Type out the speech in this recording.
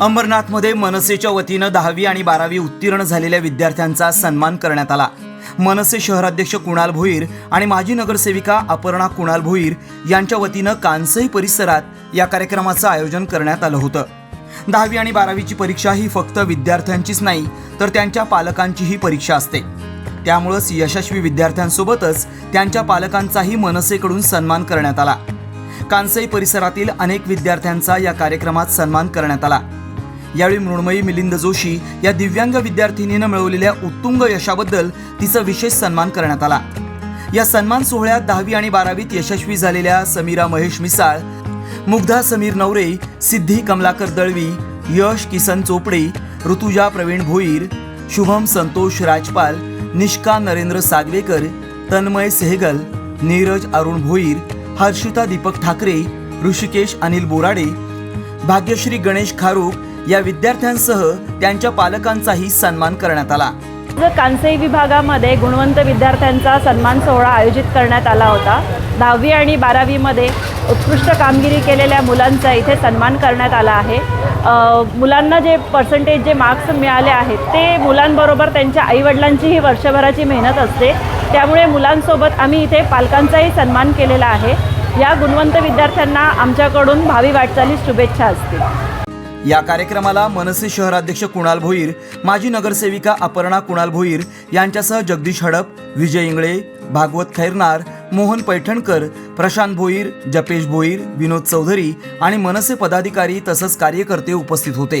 अंबरनाथमध्ये मनसेच्या वतीनं दहावी आणि बारावी उत्तीर्ण झालेल्या विद्यार्थ्यांचा सन्मान करण्यात आला. मनसे शहराध्यक्ष कुणाल भोईर आणि माजी नगरसेविका अपर्णा कुणाल भोईर यांच्या वतीनं कांसई परिसरात या कार्यक्रमाचं आयोजन करण्यात आलं होतं. दहावी आणि बारावीची परीक्षा ही फक्त विद्यार्थ्यांचीच नाही तर त्यांच्या पालकांचीही परीक्षा असते. त्यामुळंच यशस्वी विद्यार्थ्यांसोबतच त्यांच्या पालकांचाही मनसेकडून सन्मान करण्यात आला. कांसई परिसरातील अनेक विद्यार्थ्यांचा या कार्यक्रमात सन्मान करण्यात आला. यावेळी मृण्मयी मिलिंद जोशी या दिव्यांग विद्यार्थिनीनं मिळवलेल्या उत्तुंग यशाबद्दल तिचा विशेष सन्मान करण्यात आला. या सन्मान सोहळ्यात दहावी आणि बारावीत यशस्वी झालेल्या समीरा महेश मिसाळ मुग्धा समीर नवरे सिद्धी कमलाकर दळवी यश किसन चोपडे ऋतुजा प्रवीण भोईर शुभम संतोष राजपाल निष्का नरेंद्र सागवेकर तन्मय सेहगल नीरज अरुण भोईर हर्षिता दीपक ठाकरे ऋषिकेश अनिल बोराडे भाग्यश्री गणेश खारूक या विद्यार्थ्यांसह त्यांच्या पालकांचाही सन्मान करण्यात आला. कांसई विभागामध्ये गुणवंत विद्यार्थ्यांचा सन्मान सोहळा आयोजित करण्यात आला होता. दहावी आणि बारावीमध्ये उत्कृष्ट कामगिरी केलेल्या मुलांचा इथे सन्मान करण्यात आला आहे. मुलांना जे पर्सेंटेज जे मार्क्स मिळाले आहेत ते मुलांबरोबर त्यांच्या आईवडिलांचीही वर्षभराची मेहनत असते. त्यामुळे मुलांसोबत आम्ही इथे पालकांचाही सन्मान केलेला आहे. या गुणवंत विद्यार्थ्यांना आमच्याकडून भावी वाटचालीस शुभेच्छा असतील. या कार्यक्रमाला मनसे शहराध्यक्ष कुणाल भोईर माजी नगरसेविका अपर्णा कुणाल भोईर यांच्यासह जगदीश हडप विजय इंगळे भागवत खैरनार मोहन पैठणकर प्रशांत भोईर जपेश भोईर विनोद चौधरी आणि मनसे पदाधिकारी तसंच कार्यकर्ते उपस्थित होते.